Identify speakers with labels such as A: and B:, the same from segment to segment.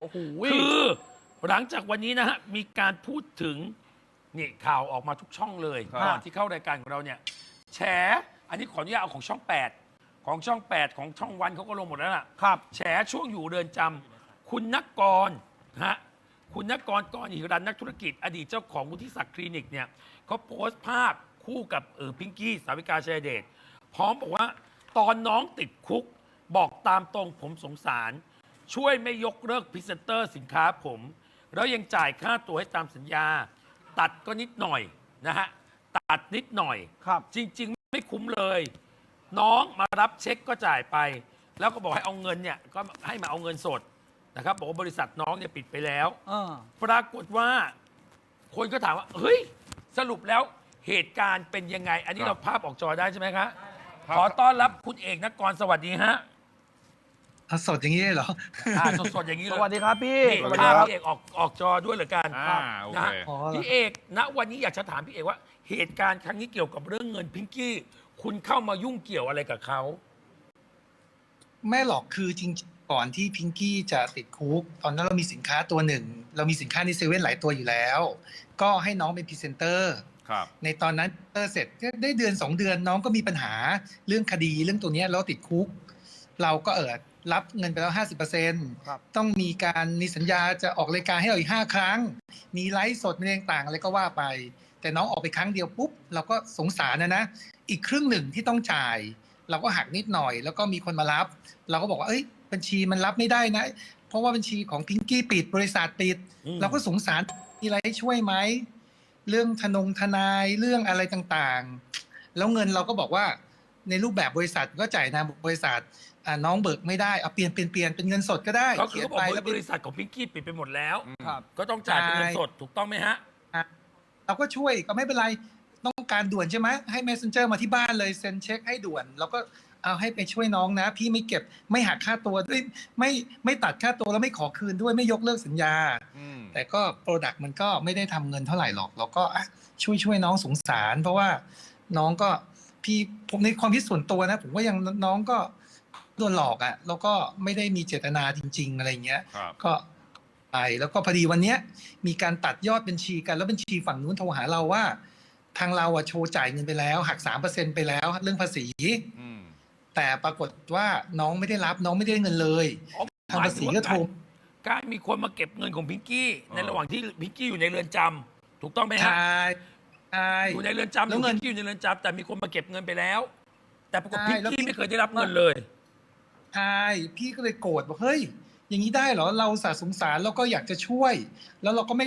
A: โอ้โห
B: คือหลังจากวันนี้นะฮะ มีการพูดถึง นี่ข่าวออกมาทุกช่องเลย
A: ครับ
B: ก่อนที่เข้ารายการของเราเนี่ย แฉ อันนี้ขออนุญาตเอาของช่อง 8 ของช่อง 8 ของช่องวันเขาก็ลงหมดแล้วล่ะ
A: ครับ
B: แฉช่วงอยู่เรือนจำคุณนักกรนะฮะคุณนักกรกรหิรันนักธุรกิจ อดีตเจ้าของวุฒิศักดิ์คลินิกเนี่ยเขาโพสต์ภาพคู่กับเออพิงกี้ สาวิกาชัยเดชพร้อมบอกว่า ตอนน้องติดคุก บอกตามตรงผมสงสาร ช่วยไม่ยกเลิกพรีเซนเตอร์สินค้าผม แล้วยังจ่ายค่าตัวให้ตามสัญญา ตัดก็นิดหน่อยนะฮะ ตัดนิดหน่อย
A: ครับ
B: จริง ๆ ไม่คุ้มเลย น้องมารับเช็คก็จ่ายไป แล้วก็บอกให้เอาเงินเนี่ยก็ให้มาเอาเงินสดนะครับบอกว่าบริษัทน้องเนี่ยปิดไปแล้ว
A: เออ
B: ปรากฏว่า คนก็ถามว่า เฮ้ย สรุปแล้วเหตุการณ์เป็นยังไง อันนี้
C: ครั
B: เรา
C: บ
B: ภาพออกจอได้ใช่ไหมคะ
C: ครับ
B: ขอต้อนรับคุณเอกนกรสวัสดีฮะ
D: เอาสดอย่างนี้เลยเหรอ
B: อ่าสดๆอย่างนี้
A: ส
B: เลย
A: วัสดีครับพี่
B: นี่
A: สวัสดี
B: ภาพ
A: ครับ
B: พี่เอกออกออกจอด้วยเหรือกัน
C: อ่าโอ
B: นะ
C: เค
B: ฮะ
D: อ๋อ
B: พี่เอกณวันนี้อยากจะถามพี่เอกว่า เหตุการณ์ครั้งนี้เกี่ยวกับเรื่องเงินพิงกี้ คุณเข้ามายุ่งเกี่ยวอะไรกับเขา
D: ไม่หรอกคือจริงๆก่อนที่พิงกี้จะติดคุก ตอนนั้นเรามีสินค้าตัวหนึ่ง เรามีสินค้าในเซเว่นหลายตัวอยู่แล้ว ก็ให้น้องเป็นพรีเซนเตอร์
C: ครับ
D: ในตอนนั้นเออเสร็จได้เดือนสองเดือนน้องก็มีปัญหาเรื่องคดีเรื่องตัวเนี้ยแล้วติดคุก เราก็เออ รับเงินไปแล้วห้าสิบเปอร์เซ็นต์
A: ครับ
D: ต้องมีการมีสัญญาจะออกรายการให้เราอีกห้าครั้ง มีไลฟ์สดมีอะไรต่างๆอะไรก็ว่าไป แต่น้องออกไปครั้งเดียวปุ๊บ เราก็สงสารนะนะ อีกครึ่งหนึ่งที่ต้องจ่าย เราก็หักนิดหน่อย แล้วก็มีคนมารับ เราก็บอกว่าเอ้ยบัญชีมันรับไม่ได้นะ เพราะว่าบัญชีของพิงกี้ปิดบริษัทปิด
B: อืม
D: เราก็สงสารมีอะไรให้ช่วยไหม เรื่องทนงทนายเรื่องอะไรต่างๆ แล้วเงินเราก็บอกว่าในรูปแบบบริษัทก็จ่ายนามบริษัท อ่าน้องเบิกไม่ได้เอาเปลี่ยนเปลี่ยนเปลี่ยนเป็นเงินสดก็ได้
B: ก็คือ
D: เขียน
B: เขาบอก
D: ไป
B: ว่า
D: แล้ว
B: บริษัทของพิงกี้ปิดไปหมดแล้ว
A: ครับ
B: ก็ต้องจ่ายเป็นเงินสดถูกต้องไหมฮะ
D: เราก็ช่วยก็ไม่เป็นไรต้องการด่วนใช่ไหมให้ messenger มาที่บ้านเลยเซ็นเช็คให้ด่วนเราก็เอาให้ไปช่วยน้องนะ พี่ไม่เก็บไม่หักค่าตัวด้วยไม่ไม่ตัดค่าตัวแล้วไม่ขอคืนด้วยไม่ยกเลิกสัญญา
C: อืม
D: แต่ก็โปรดักต์มันก็ไม่ได้ทำเงินเท่าไหร่หรอก เราก็อะช่วยช่วยน้องสงสาร เพราะว่าน้องก็พี่ผมในความคิดส่วนตัวนะ ผมว่ายังน้องก็ โดนหลอกอะ่ะแล้วก็ไม่ได้มีเจตนาจริง ๆ อะไรเงี้ย
C: ครับ
D: ก็ไปแล้วก็พอดีวันเนี้ยมีการตัดยอดบัญชีกัน แล้วบัญชีฝั่งนู้นโทรหาเราว่า ทางเราอะโชว์จ่ายเงินไปแล้ว หักสามเปอร์เซ็นไปแล้วเรื่องภาษี
C: อืม
D: แต่ปรากฏว่าน้องไม่ได้รับน้องไม่ได้เงินเลย
B: อ๋อ
D: ทางภาษีก็โทร
B: การมีคนมาเก็บเงินของพิงกี้ในระหว่างที่พิงกี้อยู่ในเรือนจำถูกต้องไหมฮะ
D: ใช่ใช่
B: อยู่ในเรือนจำอ
D: แล้ว
B: ยู่
D: เงิน
B: พิงกี้อยู่ในเรือนจำแต่มีคนมาเก็บเงินไปแล้ว แต่ปรากฏ
D: ใช่
B: พิง
D: แล้ว
B: กี้ไม่เคยได้รับเงินเลย
D: ใช่พี่ก็เลยโกรธบอกเฮ้ย อย่างนี้ได้เหรอเราสาสงสารแล้วก็อยากจะช่วย แล้วเราก็ไม่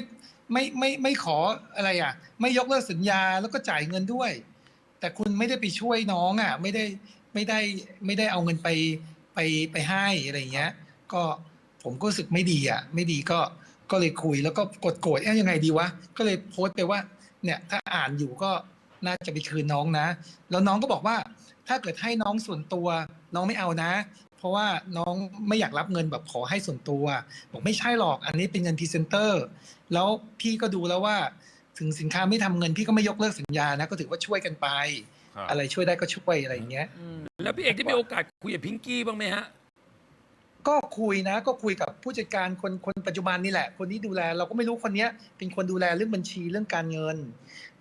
D: ไม่ไม่ไม่ขออะไรอะ ไม่ยกเลิกสัญญาแล้วก็จ่ายเงินด้วย แต่คุณไม่ได้ไปช่วยน้องอะ ไม่ได้ไม่ได้ไม่ได้เอาเงินไปไปไปให้อะไรเงี้ย ก็ผมก็รู้สึกไม่ดีอะ ไม่ดีก็ก็เลยคุยแล้วก็กดโกรธเอ๊ะยังไงดีวะก็เลยโพสต์ไปว่า เนี่ยถ้าอ่านอยู่ก็น่าจะไปคืนน้องนะ แล้วน้องก็บอกว่า ถ้าเกิดให้น้องส่วนตัว น้องไม่เอานะ เพราะว่าน้องไม่อยากรับเงินแบบขอให้ส่วนตัวบอกไม่ใช่หรอกอันนี้เป็นเงินพรีเซนเตอร์แล้วพี่ก็ดูแล้วว่า ถึงสินค้าไม่ทำเงินพี่ก็ไม่ยกเลิกสัญญานะก็ถือว่าช่วยกันไป
C: ครับ
D: อะไรช่วยได้ก็ช่วยอะไรอย่างเงี้ย
A: อืม
B: แล้วพี่เอกได้มีโอกาสคุยกับพิงกี้บ้างไหมฮะ
D: ก็คุยนะก็คุยกับผู้จัดการคนคนปัจจุบันนี่แหละ คนที่ดูแลเราก็ไม่รู้คนเนี้ยเป็นคนดูแลเรื่องบัญชีเรื่องการเงิน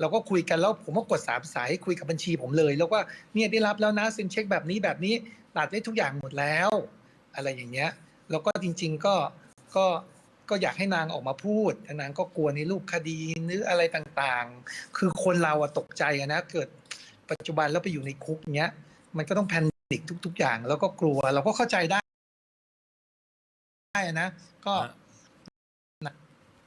D: เราก็คุยกันแล้วผมก็กดสามสายให้คุยกับบัญชีผมเลย แล้วว่าเนี่ยได้รับแล้วนะเซ็นเช็คแบบนี้แบบนี้ ตัดได้ทุกอย่างหมดแล้ว อะไรอย่างเงี้ยแล้วก็จริง ๆก็ก็ก็อยากให้นางออกมาพูดแต่นางก็กลัวในรูปคดีหรืออะไรต่างๆ คือคนเราอะตกใจอะนะ เกิดปัจจุบันแล้วไปอยู่ในคุกเงี้ย มันก็ต้องแพนิคทุก ๆ อย่าง แล้วก็กลัวเราก็เข้าใจได้ได้นะ ก็
B: ฮะ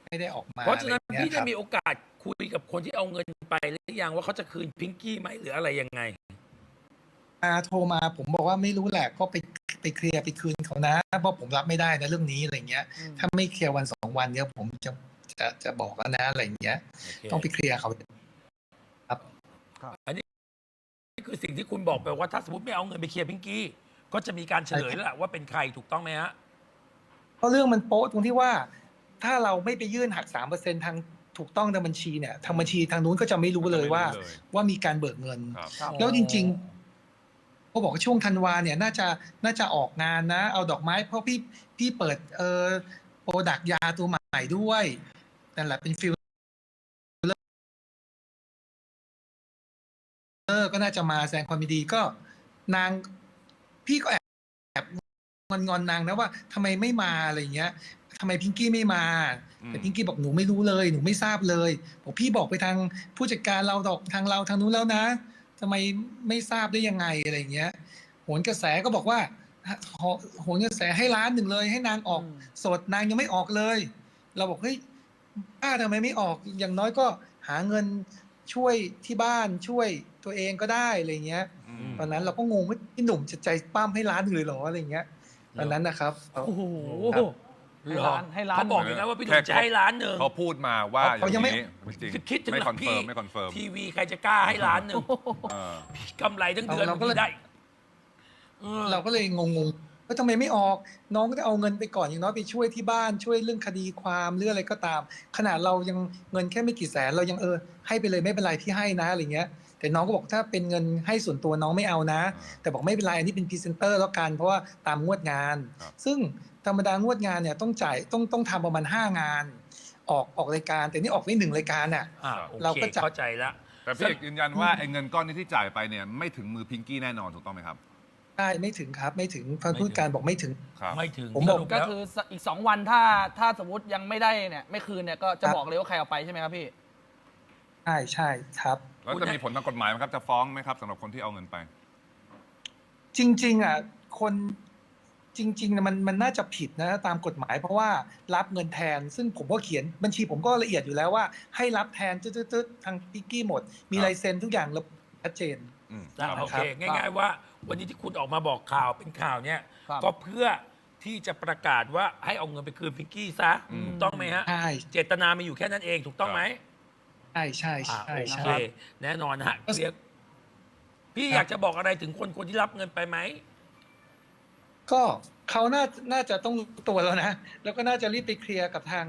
D: ไม่ได้ออกมา
B: เพราะฉะนั้น
D: อไอย่งงี้ย
B: พี่
D: ค
B: ได้
D: รับ
B: มีโอกาสคุยกับคนที่เอาเงินไปหรือยังว่าเขาจะคืนพิงกี้ไหมหรืออะไรยังไง
D: อา โทรมาผมบอกว่าไม่รู้แหละก็ไปไปเคลียร์ไปคืนเขานะเพราะผมรับไม่ได้นะเรื่องนี้อะไรเงี้ย ถ้าไม่เคลียร์วันสองวันเนี้ยผมจะจะจะบอกแล้วนะอะไรเงี้ย ต้องไปเคลียร์เขา
B: นี่คือสิ่งที่คุณบอกไปว่าถ้าสมมติไม่เอาเงินไปเคลียร์พิงกี้ ก็จะมีการเฉลยแล้วล่ะว่าเป็นใครถูกต้องไหมฮะ
D: เพราะเรื่องมันโป๊ะตรงที่ว่า ถ้าเราไม่ไปยื่นหักสามเปอร์เซ็นทางถูกต้องทางบัญชีเนี่ยทางบัญชีทางนู้นก็จะไม่รู้เลยว่า
C: ไม่รู้เลย
D: ว่ามีการเบิกเงิน
C: ครับ
A: ครับ
D: แล้วจริง ๆ เขาบอกว่าช่วงธันวาเนี่ยน่าจะน่าจะออกงานนะ เอาดอกไม้เพราะพี่พี่เปิดเออโปรดักยาตัวใหม่ด้วยนั่นแหละเป็นฟิลเลอร์ก็น่าจะมาแสดงความยินดีก็นางพี่ก็แอบแอบงอนงอนๆนางนะว่าทำไมไม่มาอะไรอย่างเงี้ยทำไมพิงกี้ไม่มา
C: อืม
D: แต่พิงกี้บอกหนูไม่รู้เลย หนูไม่ทราบเลยบอกพี่บอกไปทางผู้จัดการเราดอกทางเราทางนู้นแล้วนะ ทำไมไม่ทราบได้ยังไงอะไรอย่างเงี้ยโหนกระแสก็บอกว่าโหโหนกระแสให้ล้านหนึ่งเลย ให้นางออก
A: อืม
D: สดนางยังไม่ออกเลย เราบอกเฮ้ยป้าทำไมไม่ออกอย่างน้อยก็หาเงินช่วยที่บ้านช่วยตัวเองก็ได้อะไรเงี้ย
C: อืม
D: ตอนนั้นเราก็งงว่าพี่หนุ่มจะใจปั้มให้ล้านหนึ่งเลยเหรออะไรเงี้ยตอนนั้นนะครับ
A: โอ้โห
D: ครับ
A: ให้ล้านให้ล้าน
B: เขาบอกอย่างนั้นว่าพี่หนุ่มจะให้ล้านหนึ่ง
C: เขาพูดมาว่า
D: เขายังไม่
C: นี้ไม่จริง
B: คิดถึง
C: ไม่
B: ห
C: ค
B: ลั
C: อน
B: ง
C: เฟิ
B: พี่
C: ร์มไม่คอนเฟิร์ม
B: ทีวีใครจะกล้าให้ล้านหนึ่ง
C: เออ
B: กำไรทั้งเดือน
D: เราก็เลย
B: มีได้ออ
D: เราก็เลยงงๆว่าทำไมไม่ออก น้องก็จะเอาเงินไปก่อนอย่างน้อยไปช่วยที่บ้านช่วยเรื่องคดีความหรืออะไรก็ตาม ขนาดเรายังเงินแค่ไม่กี่แสน เรายังเออ ให้ไปเลยไม่เป็นไรพี่ให้นะอะไรเงี้ยแต่น้องก็บอกถ้าเป็นเงินให้ส่วนตัวน้องไม่เอานะ แต่บอกไม่เป็นไรอันนี้เป็นพรีเซนเตอร์แล้วกันเพราะว่าตามงวดงาน
C: ครับ
D: ซึ่ง ธรรมดางวดงานเนี่ยต้องจ่ายต้องต้องทำประมาณห้างาน ออกออกรายการ แต่นี่ออกได้หนึ่งรายการอะ
B: อ่าโอ
D: เรา
B: เค
D: ก็จะ
B: เข้าใจแล้ว
C: แต่พี่เอกยืนยันว่าไอ้เงินก้อนนี้ที่จ่ายไปเนี่ยไม่ถึงมือพิงกี้แน่นอนถูกต้องไหมครับ
D: ได้ไม่ถึงครับ ไม่ถึงพันผู้การบอกไม่ถึง
C: ครับ
B: ไม่ถึง
D: ผมบอก
B: สรุป
A: ก็
B: แล้ว
A: คืออีกสองวันถ้าถ้าสมมติยังไม่ได้เนี่ยไม่คืนเนี่ยก็จะ
D: ครับ
A: บอกเลยว่าใครเอาไปใช่ไหมครับพี่
D: ใช่ใช่ครับ
C: แล้วจะมีผลทางกฎหมายไหมครับจะฟ้องไหมครับสำหรับคนที่เอาเงินไป
D: จริง ๆอะคน จริงๆนะมันมันน่าจะผิดนะตามกฎหมาย เพราะว่ารับเงินแทน ซึ่งผมก็เขียนบัญชีผมก็ละเอียดอยู่แล้วว่า ให้รับแทนตึ๊ดๆๆทางพิกกี้หมด มี
C: ครับ
D: ลายเซ็นทุกอย่างระบุชัดเจน
C: อืม
B: อะ
C: ครับ
B: โอ
C: ผม
B: เค ง่าย ๆ ว่า วันนี้ที่คุณออกมาบอกข่าวเป็นข่าวเนี่ย
A: ครับ
B: ก็เพื่อที่จะประกาศว่าให้เอาเงินไปคืนพิงกี้ซะ
C: อืม
B: ถูกต้องไหมฮะ
D: ใช่
B: เจตนามีอยู่แค่นั้นเองถูกต้องไหม
D: ใช่ใช่
B: อ่า
D: ใช่
B: โอ
D: ใช่
B: เคแน่นอนนะฮะเคลียร์พี่อยากจะบอกอะไรถึงคนคนที่รับเงินไปไหม
D: ก็เขาน่าน่าจะต้องรู้ตัวแล้วนะ แล้วก็น่าจะรีบไปเคลียร์กับทาง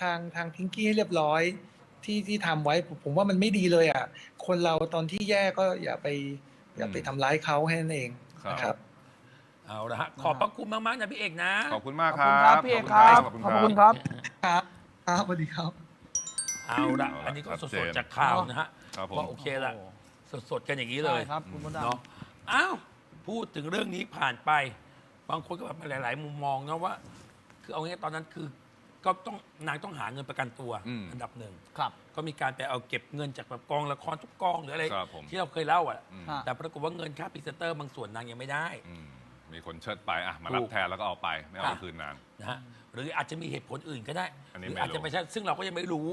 D: ทางทางพิงกี้ให้เรียบร้อย ที่ที่ทำไว้ผมผมว่ามันไม่ดีเลยอะ คนเราตอนที่แย่ก็อย่าไป อย่าไป
C: อืม
D: ทำร้ายเขาแค่นั้นเอง
C: ครับ
D: นะครับ
B: เอาละฮะขอบพระคุณมากๆนะพี่เอกนะ
C: ขอบคุณมาก
A: ขอบ
C: ครั
A: คุณครับ
C: บ
A: พี่เอก
C: ข
A: ค
C: อบ
A: รับ
C: คุณ
A: ขอบ
C: ครับ
A: คุณครับ
D: ครับครับสวัสดีครับ
B: เอาละ
C: เอาละ
B: อันนี้ก็
C: ชัด
B: ส
C: เจ
B: ด
C: น
B: ๆจากข่าวนะฮะ
C: ครับผม
B: ว่าโอเคละสดๆกันอย่างนี้เลย
A: ใช่ครับคุณมดดำ
B: เนาะอ้าว พูดถึงเรื่องนี้ผ่านไป บางคนก็แบบหลาย ๆ มุมมองนะว่า คือเอางี้ตอนนั้นคือก็ต้องนางต้องหาเงินประกันตัว
C: อืม
B: อันดับหนึ่ง
A: ครับ
B: ก็มีการไปเอาเก็บเงินจากแบบกองละครทุกกองหรืออะไร
C: ครับผม
B: ที่เราเคยเล่าอะ
C: อืม
A: ฮะ
B: แต่ปรากฏว่าเงินค่าพรีเซนเตอร์บางส่วนนางยังไม่ได้
C: อืมมีคนเชิดไปอะมารั
B: ถู
C: บ
B: ก
C: แทนแล้วก็เอาไปไม่เอา
B: อะ
C: คืนนาน
B: นะฮะหรืออาจจะมีเหตุผลอื่นก็ได้
C: อันนี้
B: หรือ
C: ไม่
B: อาจจะ
C: รู้
B: ไม่ใช่ซึ่งเราก็ยังไม่รู้